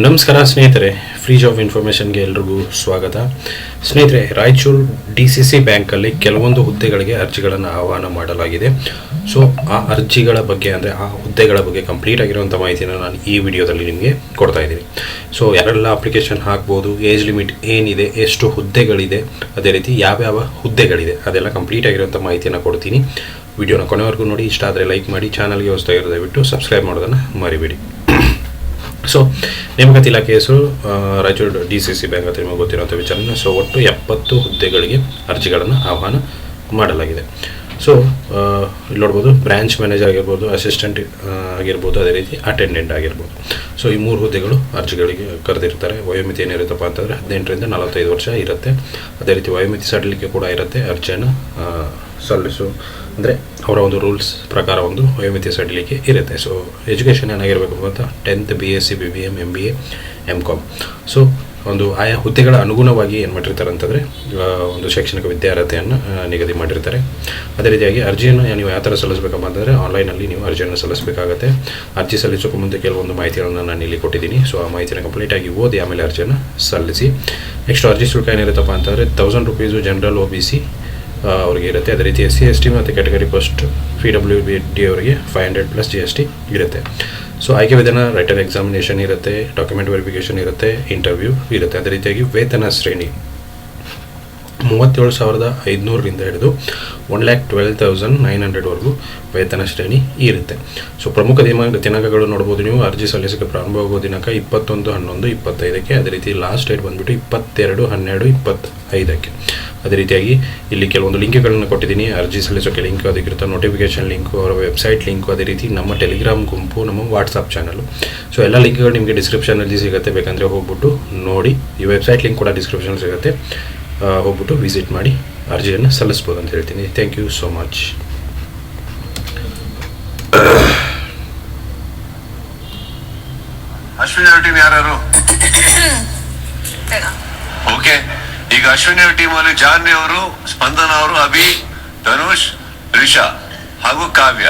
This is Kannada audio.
ನಮಸ್ಕಾರ ಸ್ನೇಹಿತರೆ ಫ್ರೀ ಜಾಬ್ ಇನ್ಫಾರ್ಮೇಷನ್ಗೆ ಎಲ್ರಿಗೂ ಸ್ವಾಗತ. ಸ್ನೇಹಿತರೆ, ರಾಯಚೂರು ಡಿ ಸಿ ಸಿ ಬ್ಯಾಂಕಲ್ಲಿ ಕೆಲವೊಂದು ಹುದ್ದೆಗಳಿಗೆ ಅರ್ಜಿಗಳನ್ನು ಆಹ್ವಾನ ಮಾಡಲಾಗಿದೆ. ಸೊ ಆ ಅರ್ಜಿಗಳ ಬಗ್ಗೆ ಅಂದರೆ ಆ ಹುದ್ದೆಗಳ ಬಗ್ಗೆ ಕಂಪ್ಲೀಟ್ ಆಗಿರುವಂಥ ಮಾಹಿತಿನ ನಾನು ಈ ವಿಡಿಯೋದಲ್ಲಿ ನಿಮಗೆ ಕೊಡ್ತಾ ಇದ್ದೀನಿ. ಸೊ ಯಾರೆಲ್ಲ ಅಪ್ಲಿಕೇಶನ್ ಹಾಕ್ಬೋದು ಏಜ್ ಲಿಮಿಟ್ ಏನಿದೆ, ಎಷ್ಟು ಹುದ್ದೆಗಳಿದೆ, ಅದೇ ರೀತಿ ಯಾವ್ಯಾವ ಹುದ್ದೆಗಳಿದೆ, ಅದೆಲ್ಲ ಕಂಪ್ಲೀಟ್ ಆಗಿರುವಂಥ ಮಾಹಿತಿಯನ್ನು ಕೊಡ್ತೀನಿ. ವಿಡಿಯೋನ ಕೊನೆವರೆಗೂ ನೋಡಿ, ಇಷ್ಟ ಆದರೆ ಲೈಕ್ ಮಾಡಿ ಚಾನಲ್ಗೆ ಹೊಸದಾಗಿರೋ ದಯವಿಟ್ಟು ಸಬ್ಸ್ಕ್ರೈಬ್ ಮಾಡೋದನ್ನು ಮರಿಬೇಡಿ. ಸೊ ನೇಮಕಾತಿ ಇಲಾಖೆ ಹೆಸರು Raichur D C C bank ಅಂತ ನಿಮಗೆ ಗೊತ್ತಿರುವಂಥ ವಿಚಾರ ಸೊ ಒಟ್ಟು ಎಪ್ಪತ್ತು ಹುದ್ದೆಗಳಿಗೆ ಅರ್ಜಿಗಳನ್ನು ಆಹ್ವಾನ ಮಾಡಲಾಗಿದೆ. ಸೊ ಇಲ್ಲಿ ನೋಡ್ಬೋದು ಬ್ರಾಂಚ್ ಮ್ಯಾನೇಜರ್ ಆಗಿರ್ಬೋದು ಅಸಿಸ್ಟೆಂಟ್ ಆಗಿರ್ಬೋದು, ಅದೇ ರೀತಿ ಅಟೆಂಡೆಂಟ್ ಆಗಿರ್ಬೋದು. ಸೊ ಈ ಮೂರು ಹುದ್ದೆಗಳು ಅರ್ಜಿಗಳಿಗೆ ಕರೆದಿರ್ತಾರೆ. ವಯೋಮಿತಿ ಏನಿರುತ್ತಪ್ಪ ಅಂತಂದರೆ ಹದಿನೆಂಟರಿಂದ ನಲವತ್ತೈದು ವರ್ಷ ಇರುತ್ತೆ. ಅದೇ ರೀತಿ ವಯೋಮಿತಿ ಸಡಿಲಿಕೆ ಕೂಡ ಇರುತ್ತೆ ಅರ್ಜಿಯನ್ನು ಸಲ್ಲಿಸು. ಅಂದರೆ ಅವರ ಒಂದು ರೂಲ್ಸ್ ಪ್ರಕಾರ ಒಂದು ವಯೋಮಿತಿ ಸಡಿಲಿಕೆ ಇರುತ್ತೆ. ಸೊ ಎಜುಕೇಷನ್ ಏನಾಗಿರಬೇಕು ಅಂತ tenth B S C B B M M B A M com so ಒಂದು ಆಯಾ ಹುದ್ದೆಗಳ ಅನುಗುಣವಾಗಿ ಏನು ಮಾಡಿರ್ತಾರೆ ಅಂತಂದರೆ ಒಂದು ಶೈಕ್ಷಣಿಕ ವಿದ್ಯಾರ್ಹತೆಯನ್ನು ನಿಗದಿ ಮಾಡಿರ್ತಾರೆ. ಅದೇ ರೀತಿಯಾಗಿ ಅರ್ಜಿಯನ್ನು ನೀವು ಯಾವ ಥರ ಸಲ್ಲಿಸಬೇಕಪ್ಪ ಅಂತಂದರೆ ಆನ್ಲೈನಲ್ಲಿ ನೀವು ಅರ್ಜಿಯನ್ನು ಸಲ್ಲಿಸಬೇಕಾಗತ್ತೆ. ಅರ್ಜಿ ಸಲ್ಲಿಸೋಕೆ ಮುಂದೆ ಕೆಲವೊಂದು ಮಾಹಿತಿಗಳನ್ನು ನಾನು ಇಲ್ಲಿ ಕೊಟ್ಟಿದ್ದೀನಿ. ಸೊ ಆ ಮಾಹಿತಿನ ಕಂಪ್ಲೀಟಾಗಿ ಓದಿ ಆಮೇಲೆ ಅರ್ಜಿಯನ್ನು ಸಲ್ಲಿಸಿ. ನೆಕ್ಸ್ಟ್ ಅರ್ಜಿ ಶುಲ್ಕ ಏನಿರುತ್ತಪ್ಪ ಅಂತಂದರೆ thousand rupees general O B C ಅವರಿಗೆ ಇರುತ್ತೆ. ಅದೇ ರೀತಿ ಎಸ್ ಸಿ ಎಸ್ ಟಿ ಮತ್ತು category post P W B D ಅವರಿಗೆ five hundred plus G S T ಇರುತ್ತೆ. ಸೊ ಆಯ್ಕೆ ವಿಧಾನ ರೈಟರ್ ಎಕ್ಸಾಮಿನೇಷನ್ ಇರುತ್ತೆ ಡಾಕ್ಯುಮೆಂಟ್ ವೆರಿಫಿಕೇಷನ್ ಇರುತ್ತೆ ಇಂಟರ್ವ್ಯೂ ಇರುತ್ತೆ. ಅದೇ ರೀತಿಯಾಗಿ ವೇತನ ಶ್ರೇಣಿ. ಮೂವತ್ತೇಳು ಸಾವಿರದ ಐದುನೂರರಿಂದ ಹಿಡಿದು one lakh twelve thousand nine ಹಂಡ್ರೆಡ್ವರೆಗೂ ವೇತನ ಶ್ರೇಣಿ ಇರುತ್ತೆ. ಸೊ ಪ್ರಮುಖ ದಿನ ದಿನಾಂಕಗಳು ನೋಡ್ಬೋದು ನೀವು. ಅರ್ಜಿ ಸಲ್ಲಿಸಕ್ಕೆ ಪ್ರಾರಂಭವಾಗುವ ದಿನಾಂಕ ಇಪ್ಪತ್ತೊಂದು, ಹನ್ನೊಂದು, ಇಪ್ಪತ್ತೈದಕ್ಕೆ. ಅದೇ ರೀತಿ ಲಾಸ್ಟ್ ಡೇಟ್ ಬಂದುಬಿಟ್ಟು ಇಪ್ಪತ್ತೆರಡು, ಹನ್ನೆರಡು, ಇಪ್ಪತ್ತೈದಕ್ಕೆ. ಅದೇ ರೀತಿಯಾಗಿ ಇಲ್ಲಿ ಕೆಲವೊಂದು ಲಿಂಕ್ಗಳನ್ನು ಕೊಟ್ಟಿದ್ದೀನಿ. ಅರ್ಜಿ ಸಲ್ಲಿಸೋಕೆ ಲಿಂಕ್ ಅದಕ್ಕಿರುತ್ತೆ ನೋಟಿಫಿಕೇಶನ್ ಲಿಂಕು ಅವರ ವೆಬ್ಸೈಟ್ ಲಿಂಕು ಅದೇ ರೀತಿ ನಮ್ಮ ಟೆಲಿಗ್ರಾಮ್ ಗುಂಪು ನಮ್ಮ ವಾಟ್ಸಪ್ ಚಾನಲು ಸೊ ಎಲ್ಲ ಲಿಂಕ್ಗಳು ನಿಮಗೆ ಡಿಸ್ಕ್ರಿಪ್ಷನಲ್ಲಿ ಸಿಗುತ್ತೆ. ಬೇಕಂದರೆ ಹೋಗ್ಬಿಟ್ಟು ನೋಡಿ. ಈ ವೆಬ್ಸೈಟ್ ಲಿಂಕ್ ಕೂಡ ಡಿಸ್ಕ್ರಿಪ್ಷನ್ ಸಿಗುತ್ತೆ. ಹೋಗ್ಬಿಟ್ಟು ವಿಸಿಟ್ ಮಾಡಿ ಅರ್ಜಿಯನ್ನು ಸಲ್ಲಿಸ್ಬೋದು ಅಂತ ಹೇಳ್ತೀನಿ. Thank you so much Ashwin ಅವ್ರ ಟೀಮ್ ಯಾರು ಓಕೆ ಅಶ್ವಿನಿ ಟೀಮ್ ಅಲ್ಲಿ ಜಾನ್ವಿ ಅವರು ಸ್ಪಂದನ ಅವರು ಅಭಿ ಧನುಷ್ ರಿಷಾ ಹಾಗೂ ಕಾವ್ಯ.